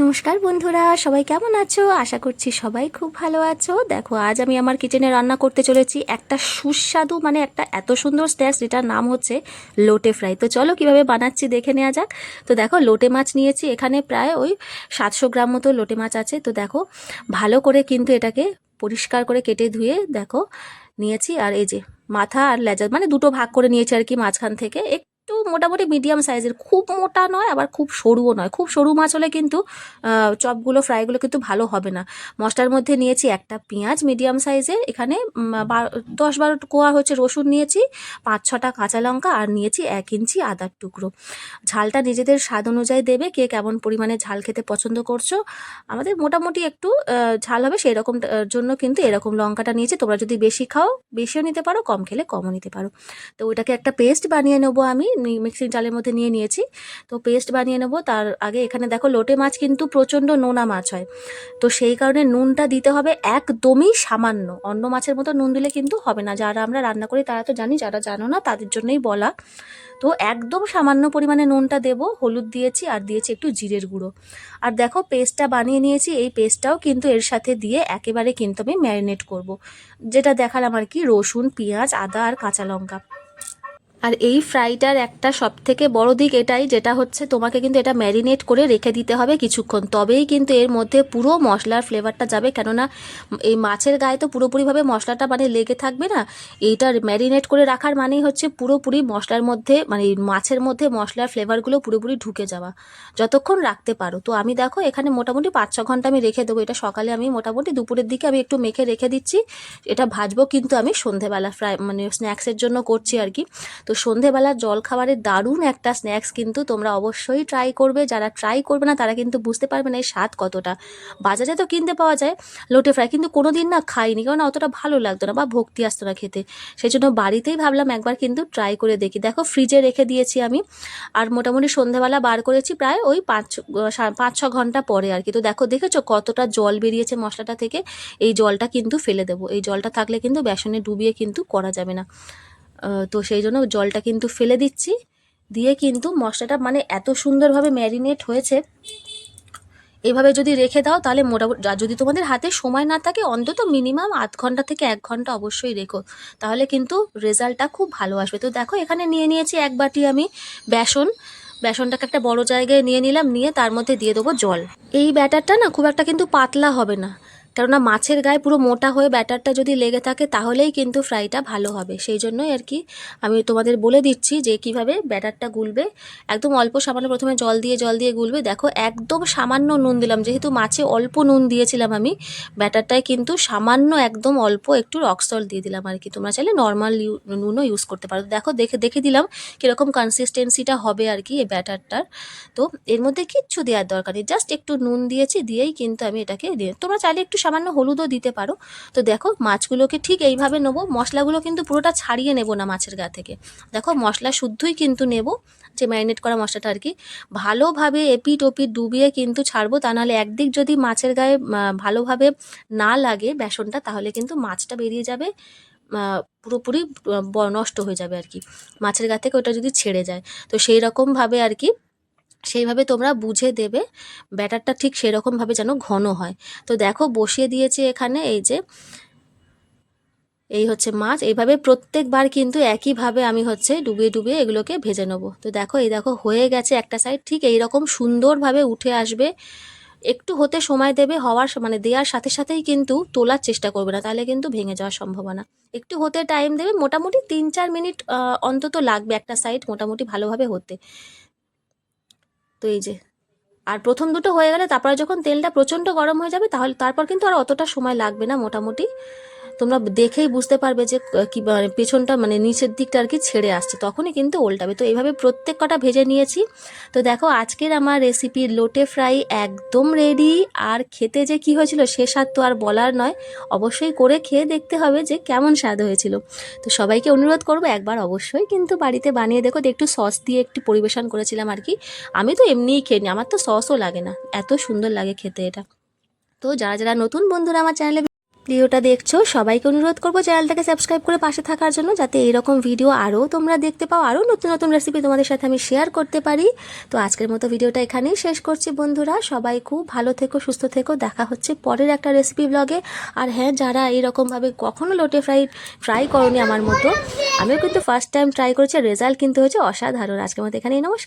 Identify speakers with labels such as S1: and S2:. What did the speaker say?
S1: নমস্কার বন্ধুরা, সবাই কেমন আছো? আশা করছি সবাই খুব ভালো আছো। দেখো, আজ আমি আমার কিচেনে রান্না করতে চলেছি একটা সুস্বাদু মানে একটা এত সুন্দর স্ন্যাক্স যেটার নাম হচ্ছে লোটে ফ্রাই তো চলো কীভাবে বানাচ্ছি দেখে নেওয়া যাক। তো দেখো, লোটে মাছ নিয়েছি, এখানে প্রায় ওই সাতশো গ্রাম মতো লোটে মাছ আছে। তো দেখো, ভালো করে কিন্তু এটাকে পরিষ্কার করে কেটে ধুয়ে দেখো, নিয়েছি। আর এই যে মাথা আর লেজা মানে দুটো ভাগ করে নিয়েছি আর কি মাঝখান থেকে। একটু মোটামুটি মিডিয়াম সাইজের খুব মোটা নয়, আবার খুব সরুও নয়। খুব সরু মাছ হলে কিন্তু চপগুলো, ফ্রাইগুলো কিন্তু ভালো হবে না। মশলার মধ্যে নিয়েছি একটা পেঁয়াজ মিডিয়াম সাইজের এখানে দশ বারো কোয়া হচ্ছে রসুন নিয়েছি, পাঁচ ছটা কাঁচা লঙ্কা, আর নিয়েছি এক ইঞ্চি আদার টুকরো। ঝালটা নিজেদের স্বাদ অনুযায়ী দেবে, কে কেমন পরিমাণে ঝাল খেতে পছন্দ করছ। আমাদের মোটামুটি একটু ঝাল হবে সেই রকম জন্য কিন্তু এরকম লঙ্কাটা নিয়েছি। তোমরা যদি বেশি খাও, বেশিও নিতে পারো, কম খেলে কমও নিতে পারো। তো ওইটাকে একটা পেস্ট বানিয়ে নেব আমি। মি- মিক্সিং জালের মধ্যে নিয়ে নিয়েছি। তো পেস্ট বানিয়ে নেব। তার আগে এখানে দেখো লোটে মাছ কিন্তু প্রচণ্ড নোনা মাছ হয়। তো সেই কারণে নুনটা দিতে হবে একদমই সামান্য। অন্য মাছের মতো নুন দিলে কিন্তু হবে না। যারা আমরা রান্না করি তারা তো জানি, যারা জানো না তাদের জন্যই বলা। তো একদম সামান্য পরিমাণে নুনটা দেবো। হলুদ দিয়েছি আর দিয়েছি একটু জিরের গুঁড়ো। আর দেখো পেস্টটা বানিয়ে নিয়েছি। এই পেস্টটাও কিন্তু এর সাথে দিয়ে একেবারে কিন্তু আমি ম্যারিনেট করব। যেটা দেখালাম আর কি, রসুন, পেঁয়াজ, আদা আর কাঁচা লঙ্কা। আর এই ফ্রাইটার একটা সব থেকে বড় দিক এটাই, যেটা হচ্ছে তোমাকে কিন্তু এটা ম্যারিনেট করে রেখে দিতে হবে কিছুক্ষণ। তবেই কিন্তু এর মধ্যে পুরো মশলার ফ্লেভারটা যাবে। কেননা এই মাছের গায়ে তো পুরোপুরিভাবে মশলাটা মানে লেগে থাকবে না। এইটা ম্যারিনেট করে রাখার মানেই হচ্ছে পুরোপুরি মশলার মধ্যে মানে মাছের মধ্যে মশলার ফ্লেভারগুলো পুরোপুরি ঢুকে যাওয়া। যতক্ষণ রাখতে পারো। তো আমি দেখো, এখানে মোটামুটি পাঁচ ছ ঘণ্টা আমি রেখে দেবো। এটা সকালে আমি মোটামুটি দুপুরের দিকে আমি একটু মেখে রেখে দিচ্ছি। এটা ভাজবো কিন্তু আমি সন্ধেবেলা। ফ্রাই মানে স্ন্যাক্সের জন্য করছি আর কি। তো সন্ধেবেলার জল খাবারের দারুণ একটা স্ন্যাক্স কিন্তু তোমরা অবশ্যই ট্রাই করবে। যারা ট্রাই করবে না, তারা কিন্তু বুঝতে পারবে না এই স্বাদ কতটা। বাজারে তো কিনতে পাওয়া যায়, লোটে ফ্রাই কিন্তু কোনো দিন না খাইনি কারণ অতটা ভালো লাগতো না বা ভক্তি আসতো না খেতে। সেই জন্য বাড়িতেই ভাবলাম একবার কিন্তু ট্রাই করে দেখি। দেখো ফ্রিজে রেখে দিয়েছি আমি, আর মোটামুটি সন্ধেবেলা বার করেছি প্রায় ওই পাঁচ পাঁচ, ছ ঘণ্টা পরে আর কি। তো দেখো, দেখেছ কতটা জল বেরিয়েছে মশলাটা থেকে? এই জলটা কিন্তু ফেলে দেবো। এই জলটা থাকলে কিন্তু বেসনে ডুবিয়ে কিন্তু করা যাবে না। তো সেই জন্য জলটা কিন্তু ফেলে দিচ্ছি। দিয়ে কিন্তু মশলাটা মানে এত সুন্দরভাবে ম্যারিনেট হয়েছে। এভাবে যদি রেখে দাও তাহলে মোটামুটি যদি তোমাদের হাতে সময় না থাকে, অন্তত মিনিমাম আধ ঘণ্টা থেকে এক ঘণ্টা অবশ্যই রেখো। তাহলে কিন্তু রেজাল্টটা খুব ভালো আসবে। তো দেখো, এখানে নিয়ে নিয়েছি এক বাটি আমি বেসন। বেসনটাকে একটা বড় জায়গায় নিয়ে নিলাম, নিয়ে তার মধ্যে দিয়ে দেবো জল। এই ব্যাটারটা না খুব একটা কিন্তু পাতলা হবে না। কেননা মাছের গায়ে পুরো মোটা হয়ে ব্যাটারটা যদি লেগে থাকে, তাহলেই কিন্তু ফ্রাইটা ভালো হবে। সেই জন্যই আর কি আমি তোমাদের বলে দিচ্ছি যে কীভাবে ব্যাটারটা গুলবে। একদম অল্প সামান্য প্রথমে জল দিয়ে জল দিয়ে গুলবে। দেখো, একদম সামান্য নুন দিলাম। যেহেতু মাছে অল্প নুন দিয়েছিলাম আমি, ব্যাটারটায় কিন্তু সামান্য একদম অল্প একটু রক সল্ট দিয়ে দিলাম আর কি। তোমরা চাইলে নর্মাল নুনও ইউজ করতে পারো। দেখো, দেখে দেখে দিলাম কীরকম কনসিস্টেন্সিটা হবে আর কি এই ব্যাটারটার। তো এর মধ্যে কিচ্ছু দেওয়ার দরকার নেই। জাস্ট একটু নুন দিয়েছি, দিয়েই কিন্তু আমি এটাকে দিয়ে তোমরা চাইলে একটু সামান্য হলুদও দিতে পারো। তো দেখো, মাছগুলোকে ঠিক এইভাবে নেব। মশলাগুলো কিন্তু পুরোটা ছাড়িয়ে নেব না মাছের গা থেকে। দেখো, মশলা শুদ্ধই কিন্তু নেব, যে ম্যারিনেট করা মশলাটা আর কি। ভালোভাবে এপিট ওপিট ডুবিয়ে কিন্তু ছাড়বো, তা নাহলে একদিক যদি মাছের গায়ে ভালোভাবে না লাগে বেসনটা, তাহলে কিন্তু মাছটা বেরিয়ে যাবে পুরোপুরি নষ্ট হয়ে যাবে আর কি। মাছের গা থেকে ওটা যদি ছেড়ে যায়। তো সেই রকমভাবে আর কি সেইভাবে তোমরা বুঝে দেবে, ব্যাটারটা ঠিক সেরকমভাবে যেন ঘন হয়। তো দেখো, বসিয়ে দিয়েছি এখানে এই যে, এই হচ্ছে মাছ। এইভাবে প্রত্যেকবার কিন্তু একইভাবে আমি হচ্ছে ডুবিয়ে ডুবিয়ে এগুলোকে ভেজে নেব। তো দেখো, এই দেখো, হয়ে গেছে একটা সাইড ঠিক এই রকম সুন্দরভাবে উঠে আসবে। একটু হতে সময় দেবে, হওয়ার মানে দেওয়ার সাথে সাথেই কিন্তু তোলার চেষ্টা করবে না, তাহলে কিন্তু ভেঙে যাওয়ার সম্ভাবনা। একটু হতে টাইম দেবে, মোটামুটি তিন চার মিনিট অন্তত লাগবে একটা সাইড মোটামুটি ভালোভাবে হতে। তো এই যে, আর প্রথম দুটো হয়ে গেলে তারপরে যখন তেলটা প্রচণ্ড গরম হয়ে যাবে তাহলে, তারপর কিন্তু আর অতটা সময় লাগবে না মোটামুটি। তোমরা দেখেই বুঝতে পারবে যে কি মানে পেছনটা মানে নিচের দিকটা আর কি ছেড়ে আসছে। তখনই কিন্তু উল্টাবে। তো এইভাবে প্রত্যেক কটা ভেজে নিয়েছি। তো দেখো, আজকের আমার রেসিপি লোটে ফ্রাই একদম রেডি আর খেতে যে কি হয়েছিল সে স্বাদ তো আর বলার নয়। অবশ্যই করে খেয়ে দেখতে হবে যে কেমন স্বাদ হয়েছিল। তো সবাইকে অনুরোধ করব, একবার অবশ্যই কিন্তু বাড়িতে বানিয়ে দেখো একটু সস দিয়ে একটু পরিবেশন করেছিলাম আর কি। আমি তো এমনিই খেয়ে নিই আমার তো সসও লাগে না। এত সুন্দর লাগে খেতে এটা। তো যারা যারা নতুন বন্ধুরা আমার চ্যানেলে ভিডিওটা দেখছ, সবাইকে অনুরোধ করব চ্যানেলটাকে সাবস্ক্রাইব করে পাশে থাকার জন্য, যাতে এরকম ভিডিও আরও তোমরা দেখতে পাও, আরও নতুন নতুন রেসিপি তোমাদের সাথে আমি শেয়ার করতে পারি। তো আজকের মতো ভিডিওটা এখানেই শেষ করছি বন্ধুরা, সবাই খুব ভালো থেকো, সুস্থ থেকো, দেখা হচ্ছে পরের একটা রেসিপি ব্লগে আর হ্যাঁ যারা এইরকমভাবে কখনো লোটে ফ্রাই ট্রাই করনি আমার মতো, আমিও কিন্তু ফার্স্ট টাইম ট্রাই করেছি রেজাল্ট কিন্তু হয়েছে অসাধারণ। আজকের মতো এখানেই, নমস্কার।